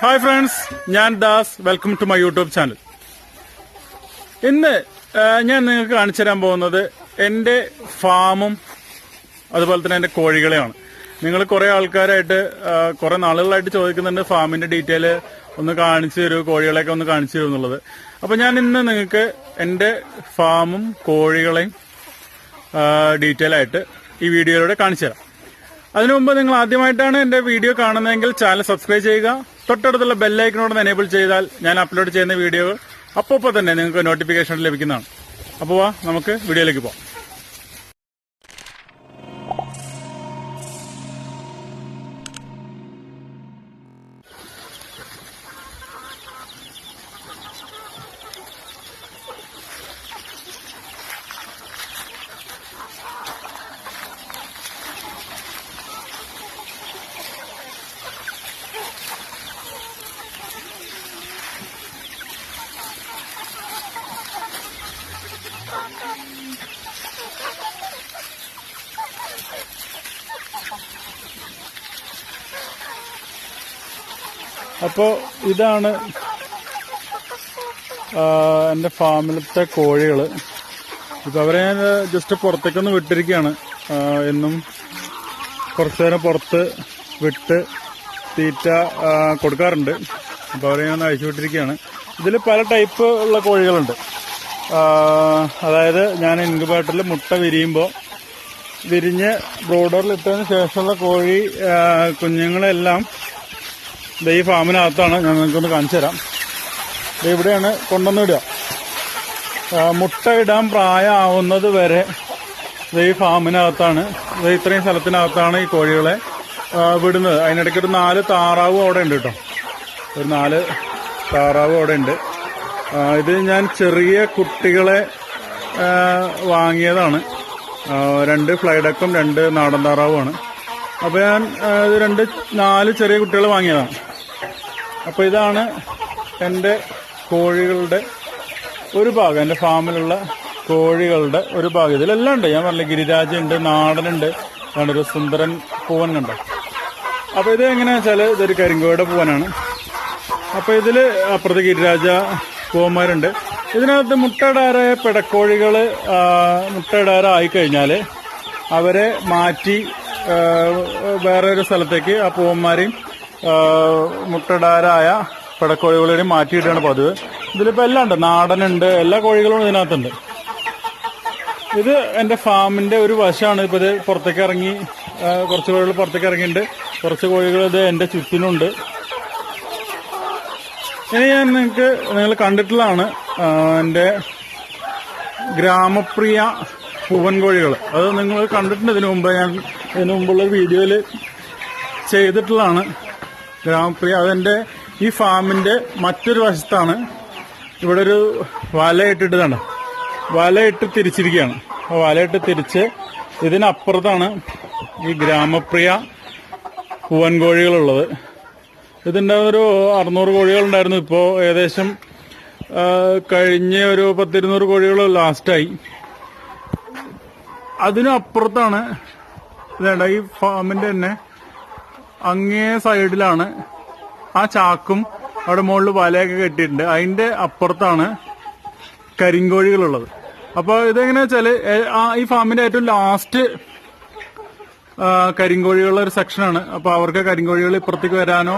Hi friends ഞാൻ Das. Welcome to my YouTube channel ഇന്ന് ഞാൻ നിങ്ങൾക്ക് കാണിച്ചു തരാൻ പോകുന്നത് എന്റെ ഫാമും അതുപോലെ തന്നെ എന്റെ കോഴികളെയാണ്. നിങ്ങൾ കുറേ ആൾക്കാരായിട്ട് കുറെ നാളുകളായിട്ട് ചോദിക്കുന്നുണ്ട് ഫാമിന്റെ ഡീറ്റെയിൽ ഒന്ന് കാണിച്ചു തരൂ കോഴികളെയൊക്കെ ഒന്ന് കാണിച്ചു തരൂ എന്നുള്ളത്. അപ്പോൾ ഞാൻ ഇന്ന് നിങ്ങൾക്ക് എന്റെ ഫാമും കോഴികളെയും ഡീറ്റെയിൽ ആയിട്ട് ഈ വീഡിയോയിലൂടെ കാണിച്ചു തരാം. അതിനു മുമ്പ് നിങ്ങൾ ആദ്യമായിട്ടാണ് എന്റെ വീഡിയോ കാണുന്നതെങ്കിൽ ചാനൽ സബ്സ്ക്രൈബ് ചെയ്യുക തൊട്ടടുത്തുള്ള ബെല്ലൈക്കനോട് എനേബിൾ ചെയ്താൽ ഞാൻ അപ്ലോഡ് ചെയ്യുന്ന വീഡിയോകൾ അപ്പോൾ തന്നെ നിങ്ങൾക്ക് നോട്ടിഫിക്കേഷൻ ലഭിക്കുന്നതാണ്. അപ്പോൾ നമുക്ക് വീഡിയോയിലേക്ക് പോകാം അപ്പോൾ ഇതാണ് എന്റെ ഫാമിലത്തെ കോഴികൾ ഇപ്പോൾ അവരെ ഞാൻ ജസ്റ്റ് പുറത്തേക്കൊന്ന് വിട്ടിരിക്കുകയാണ്. എന്നും കുറച്ചു നേരം പുറത്ത് വിട്ട് തീറ്റ കൊടുക്കാറുണ്ട്. അപ്പോൾ അവരെ ഞാൻ അയച്ചു വിട്ടിരിക്കുകയാണ്. ഇതിൽ പല ടൈപ്പ് ഉള്ള കോഴികളുണ്ട്. അതായത് ഞാൻ ഇൻക്യുബേറ്ററിൽ മുട്ട വിരിയുമ്പോൾ വിരിഞ്ഞ് ബ്രോഡറിൽ ഇട്ടതിന് ശേഷമുള്ള കോഴി കുഞ്ഞുങ്ങളെല്ലാം ഈ ഫാമിനകത്താണ് ഞാൻ നിങ്ങൾക്കൊന്ന് കാണിച്ചു തരാം. ഇവിടെയാണ് കൊണ്ടുവന്ന് ഇടുക. ആ, മുട്ട ഇടാൻ പ്രായമാവുന്നത് വരെ ഈ ഫാമിനകത്താണ്. ഇത്രയും സ്ഥലത്തിനകത്താണ് ഈ കോഴികളെ വിടുന്നത്. അതിനിടയ്ക്ക് ഒരു നാല് താറാവും അവിടെ ഉണ്ട് കേട്ടോ. ഒരു നാല് താറാവും അവിടെ ഉണ്ട്. ഇത് ഞാൻ ചെറിയ കുട്ടികളെ വാങ്ങിയതാണ്. രണ്ട് ഫ്ലൈഡക്കും രണ്ട് നാടൻ താറാവുമാണ്. അപ്പോൾ ഞാൻ രണ്ട് നാല് ചെറിയ കുട്ടികൾ വാങ്ങിയതാണ്. അപ്പോൾ ഇതാണ് എന്റെ കോഴികളുടെ ഒരു ഭാഗം. എന്റെ ഫാമിലുള്ള കോഴികളുടെ ഒരു ഭാഗം. ഇതിലെല്ലാം ഉണ്ട്. ഞാൻ പറഞ്ഞില്ല ഗിരിരാജ ഉണ്ട് നാടനുണ്ട് ഒരു സുന്ദരൻ പൂവൻ കണ്ടോ? അപ്പോൾ ഇത് എങ്ങനെയാ വെച്ചാൽ ഇതൊരു കരിങ്കോയുടെ പൂവനാണ്. അപ്പോൾ ഇതിൽ അപ്പുറത്ത് ഗിരിരാജ പൂവന്മാരുണ്ട്. ഇതിനകത്ത് മുട്ടയിടാറായ പിടക്കോഴികൾ മുട്ടയിടാറായി കഴിഞ്ഞാൽ അവരെ മാറ്റി വേറെ ഒരു സ്ഥലത്തേക്ക് ആ പൂവന്മാരെയും ആ, മുട്ടയിടാറായ പിടക്കോഴികളെയും മാറ്റിയിട്ടാണ് പതിവ്. ഇതിലിപ്പോൾ എല്ലാം ഉണ്ട്. നാടനുണ്ട്. എല്ലാ കോഴികളും ഇതിനകത്തുണ്ട്. ഇത് എന്റെ ഫാമിന്റെ ഒരു വശമാണ്. ഇപ്പോൾ ഇത് പുറത്തേക്ക് ഇറങ്ങി കുറച്ച് കോഴികൾ പുറത്തേക്ക് ഇറങ്ങിയിട്ടുണ്ട്. കുറച്ച് കോഴികൾ ഇത് എന്റെ ചുറ്റിനുണ്ട്. ഇനി ഞാൻ നിങ്ങൾക്ക് നിങ്ങൾ കണ്ടിട്ടുള്ളതാണ് എന്റെ ഗ്രാമപ്രിയ പൂവൻ കോഴികൾ. അത് നിങ്ങൾ കണ്ടിട്ടുണ്ട് ഇതിനു മുമ്പ്. ഞാൻ ഇതിനു മുമ്പുള്ള വീഡിയോയിൽ ചെയ്തിട്ടുള്ളതാണ്. ഗ്രാമപ്രിയ അതെന്റെ ഈ ഫാമിന്റെ മറ്റൊരു വശത്താണ്. ഇവിടെ ഒരു വലയിട്ടിട്ട് കണ്ടോ വലയിട്ട് തിരിച്ചിരിക്കുകയാണ്. അപ്പോൾ വലയിട്ട് തിരിച്ച് ഇതിനപ്പുറത്താണ് ഈ ഗ്രാമപ്രിയ പൂവൻ കോഴികളുള്ളത് ഇതിന്റെ ഒരു അറുന്നൂറ് കോഴികളുണ്ടായിരുന്നു. ഇപ്പോൾ ഏകദേശം കഴിഞ്ഞ ഒരു പത്തിരുന്നൂറ് കോഴികൾ ലാസ്റ്റായി. അതിനപ്പുറത്താണ് ഇതേണ്ട ഈ ഫാമിന്റെ തന്നെ അങ്ങേ സൈഡിലാണ് ആ ചാക്കും അവിടെ മുകളിൽ വലയൊക്കെ കെട്ടിയിട്ടുണ്ട്. അതിന്റെ അപ്പുറത്താണ് കരിങ്കോഴികളുള്ളത്. അപ്പോൾ ഇതെങ്ങനെയാ വെച്ചാൽ ഈ ഫാമിന്റെ ഏറ്റവും ലാസ്റ്റ് കരിങ്കോഴികളുടെ ഒരു സെക്ഷനാണ് അപ്പോൾ അവർക്ക് കരിങ്കോഴികൾ ഇപ്പുറത്തേക്ക് വരാനോ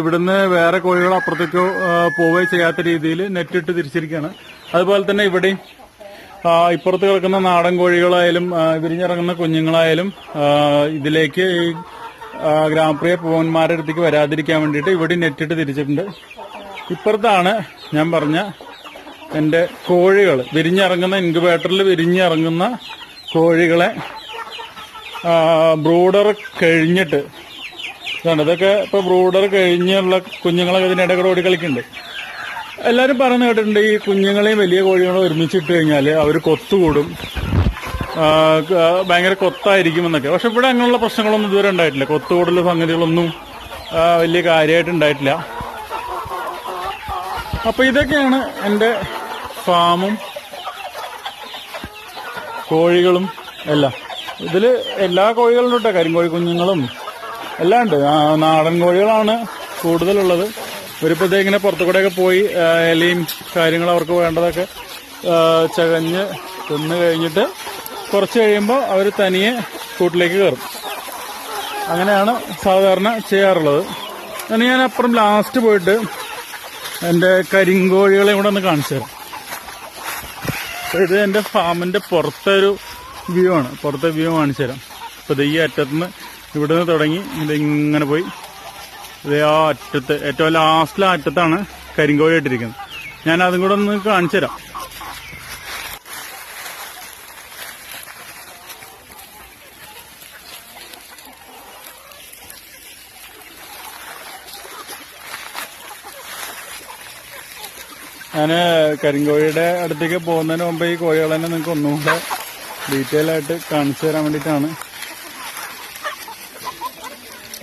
ഇവിടുന്ന് വേറെ കോഴികൾ അപ്പുറത്തേക്കോ പോവുകയോ ചെയ്യാത്ത രീതിയിൽ നെറ്റിട്ട് തിരിച്ചിരിക്കുകയാണ്. അതുപോലെ തന്നെ ഇവിടെയും ഇപ്പുറത്ത് കിടക്കുന്ന നാടൻ കോഴികളായാലും വിരിഞ്ഞിറങ്ങുന്ന കുഞ്ഞുങ്ങളായാലും ഇതിലേക്ക് ഈ ഗ്രാമപ്രിയ പൂവന്മാരുടെ അടുത്തേക്ക് വരാതിരിക്കാൻ വേണ്ടിയിട്ട് ഇവിടെ നെറ്റിട്ട് തിരിച്ചിട്ടുണ്ട്. ഇപ്പുറത്താണ് ഞാൻ പറഞ്ഞ എന്റെ കോഴികൾ വിരിഞ്ഞിറങ്ങുന്ന ഇൻക്യുബേറ്ററിൽ വിരിഞ്ഞിറങ്ങുന്ന കോഴികളെ ബ്രൂഡർ കഴിഞ്ഞിട്ട്. ഇതാണ് ഇതൊക്കെ ഇപ്പോൾ ബ്രൂഡർ കഴിഞ്ഞുള്ള കുഞ്ഞുങ്ങളൊക്കെ ഇതിനിടെ കൂടെ ഓടി കളിക്കുന്നുണ്ട്. എല്ലാവരും പറഞ്ഞു കേട്ടിട്ടുണ്ട് ഈ കുഞ്ഞുങ്ങളെയും വലിയ കോഴികളും ഒരുമിച്ചിട്ട് കഴിഞ്ഞാൽ അവർ കൊത്തുകൂടും. ഭയങ്കര കൊത്തായിരിക്കും എന്നൊക്കെ പക്ഷെ ഇവിടെ അങ്ങനെയുള്ള പ്രശ്നങ്ങളൊന്നും ഇതുവരെ ഉണ്ടായിട്ടില്ല. കൊത്തുകൂടൽ സംഗതികളൊന്നും വലിയ കാര്യമായിട്ട് ഉണ്ടായിട്ടില്ല. അപ്പൊ ഇതൊക്കെയാണ് എന്റെ ഫാമും കോഴികളും എല്ലാം. ഇതിൽ എല്ലാ കോഴികളും ഉണ്ട് കരിങ്കോഴി കുഞ്ഞുങ്ങളും എല്ലാം ഉണ്ട്. നാടൻ കോഴികളാണ് കൂടുതലുള്ളത്. ഇവരിപ്പോൾ ഇതേ ഇങ്ങനെ പുറത്തു കൂടെയൊക്കെ പോയി ഇലയും കാര്യങ്ങളും അവർക്ക് വേണ്ടതൊക്കെ ചകഞ്ഞ് തിന്ന് കഴിഞ്ഞിട്ട് കുറച്ച് കഴിയുമ്പോൾ അവർ തനിയെ കൂട്ടിലേക്ക് കയറും. അങ്ങനെയാണ് സാധാരണ ചെയ്യാറുള്ളത്. അങ്ങനെ ഞാൻ അപ്പുറം ലാസ്റ്റ് പോയിട്ട് എന്റെ കരിങ്കോഴികളെ കൂടെ ഒന്ന് കാണിച്ചു തരാം. ഇത് എന്റെ ഫാമിന്റെ പുറത്തെ ഒരു വ്യൂ ആണ്. പുറത്തെ വ്യൂ കാണിച്ചു തരാം. അപ്പോൾ ഈ അറ്റത്തുനിന്ന് നിന്ന് തുടങ്ങി ഇതിങ്ങനെ പോയി. ഇത് ആ അറ്റത്ത് ഏറ്റവും ലാസ്റ്റിലെ അറ്റത്താണ് കരിങ്കോഴി ഇട്ടിരിക്കുന്നത്. ഞാൻ അതും കൂടെ ഒന്ന് കാണിച്ചു തരാം. ഞാൻ കരിങ്കോഴിയുടെ അടുത്തേക്ക് പോകുന്നതിന് മുമ്പ് ഈ കോഴികളെ നിങ്ങൾക്ക് ഒന്നുകൂടെ ഡീറ്റെയിൽ ആയിട്ട് കാണിച്ചു തരാൻ വേണ്ടിയിട്ടാണ്.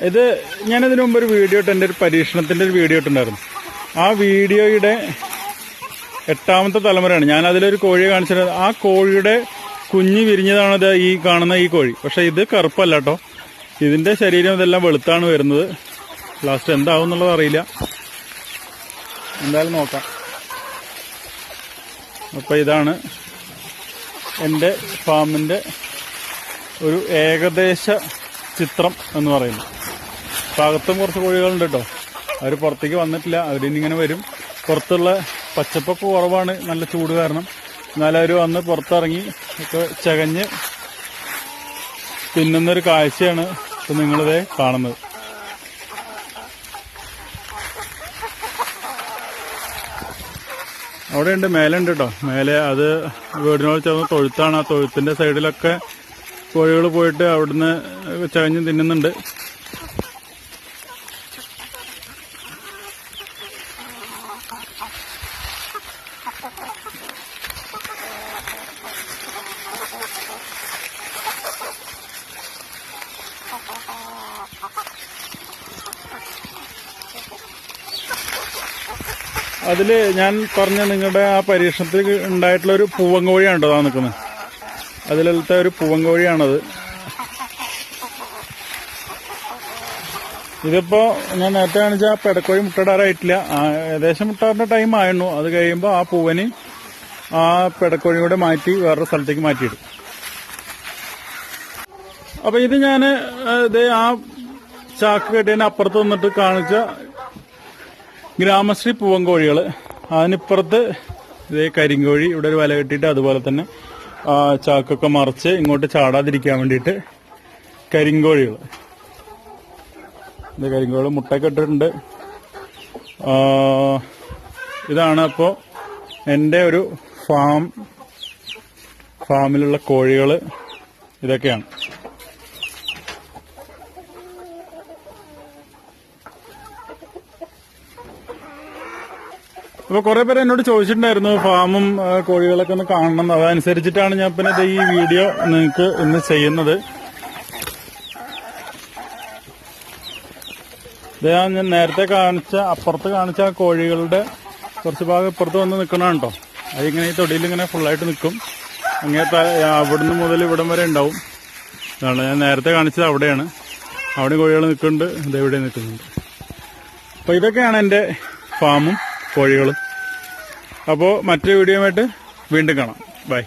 ഇത് ഞാൻ ഇതിനു മുമ്പ് ഒരു വീഡിയോ ഇട്ട്. എന്റെ ഒരു പരീക്ഷണത്തിന്റെ ഒരു വീഡിയോ ഇട്ടുണ്ടായിരുന്നു. ആ വീഡിയോയുടെ എട്ടാമത്തെ തലമുറയാണ്. ഞാൻ അതിലൊരു കോഴിയെ കാണിച്ചത് ആ കോഴിയുടെ കുഞ്ഞ് വിരിഞ്ഞതാണ് ഇത് ഈ കാണുന്ന ഈ കോഴി. പക്ഷെ ഇത് കറുപ്പല്ല കേട്ടോ. ഇതിന്റെ ശരീരം ഇതെല്ലാം വെളുത്താണ് വരുന്നത്. ലാസ്റ്റ് എന്താവും എന്നുള്ളത് അറിയില്ല. എന്തായാലും നോക്കാം. അപ്പൊ ഇതാണ് എന്റെ ഫാമിന്റെ ഒരു ഏകദേശ ചിത്രം എന്ന് പറയുന്നത്. ഭാഗത്തും കുറച്ച് കോഴികളുണ്ട് കേട്ടോ. അവർ പുറത്തേക്ക് വന്നിട്ടില്ല. അവരിനി ഇങ്ങനെ വരും. പുറത്തുള്ള പച്ചപ്പൊക്കെ കുറവാണ്. നല്ല ചൂട് കാരണം. എന്നാലും അവർ വന്ന് പുറത്തിറങ്ങി ഒക്കെ ചകഞ്ഞ് തിന്നുന്നൊരു കാഴ്ചയാണ് ഇപ്പം നിങ്ങളിതേ കാണുന്നത്. അവിടെ ഉണ്ട് മേലെ ഉണ്ട് കേട്ടോ മേലെ അത് വീടിനോട് ചേർന്ന് തൊഴുത്താണ്. ആ തൊഴുത്തിന്റെ സൈഡിലൊക്കെ കോഴികൾ പോയിട്ട് അവിടുന്ന് ചകഞ്ഞ് തിന്നുന്നുണ്ട്. അതിൽ ഞാൻ പറഞ്ഞ നിങ്ങളുടെ ആ പരീക്ഷണത്തിൽ ഉണ്ടായിട്ടുള്ള ഒരു പൂവങ്കോഴിയാണ് അതാ നിൽക്കുന്നത്. അതിലത്തെ ഒരു പൂവങ്കോഴിയാണത്. ഇതിപ്പോ ഞാൻ നേരത്തെ കാണിച്ച ആ പെടക്കോഴി മുട്ടയിടാറായിട്ടില്ല ആ, ഏകദേശം മുട്ടാറിന്റെ ടൈം ആയിരുന്നു അത് കഴിയുമ്പോൾ ആ പൂവന് ആ പെടക്കോഴി കൂടെ മാറ്റി വേറൊരു സ്ഥലത്തേക്ക് മാറ്റിയിടും. അപ്പൊ ഇത് ഞാൻ ഇത് ആ ചാക്ക് കെട്ടിയതിന് അപ്പുറത്ത് നിന്നിട്ട് കാണിച്ച ഗ്രാമശ്രീ പൂവങ്കോഴികൾ അതിനിപ്പുറത്ത് ഇതേ കരിങ്കോഴി ഇവിടെ ഒരു വല കെട്ടിയിട്ട് അതുപോലെ തന്നെ ചാക്കൊക്കെ മറിച്ച് ഇങ്ങോട്ട് ചാടാതിരിക്കാൻ വേണ്ടിയിട്ട് കരിങ്കോഴികൾ. ഇത് കരിങ്കോഴി മുട്ടയൊക്കെ ഇട്ടിട്ടുണ്ട്. ഇതാണ് അപ്പോൾ എന്റെ ഒരു ഫാം ഫാമിലുള്ള കോഴികൾ. ഇതൊക്കെയാണ്. അപ്പൊ കുറെ പേര് എന്നോട് ചോദിച്ചിട്ടുണ്ടായിരുന്നു ഫാമും കോഴികളൊക്കെ ഒന്ന് കാണണം. അതനുസരിച്ചിട്ടാണ് ഞാൻ പിന്നെ ഈ വീഡിയോ നിങ്ങൾക്ക് ഇന്ന് ചെയ്യുന്നത്. ഞാൻ നേരത്തെ കാണിച്ച അപ്പുറത്ത് കാണിച്ച കോഴികളുടെ കുറച്ച് ഭാഗം ഇപ്പുറത്ത് വന്ന് നിൽക്കണതാണ് കേട്ടോ അതിങ്ങനെ ഈ തൊടിയിൽ ഇങ്ങനെ ഫുള്ളായിട്ട് നിൽക്കും അങ്ങനെ ത- അവിടുന്ന് മുതൽ ഇവിടം വരെ ഉണ്ടാവും. അതാണ് ഞാൻ നേരത്തെ കാണിച്ചത് അവിടെയാണ്. അവിടെ കോഴികൾ നിൽക്കുന്നുണ്ട് ഇതെവിടെ നിൽക്കുന്നുണ്ട് അപ്പോൾ ഇതൊക്കെയാണ് എന്റെ ഫാമും കോഴികളും. അപ്പോൾ മറ്റൊരു വീഡിയോയുമായിട്ട് വീണ്ടും കാണാം. ബൈ.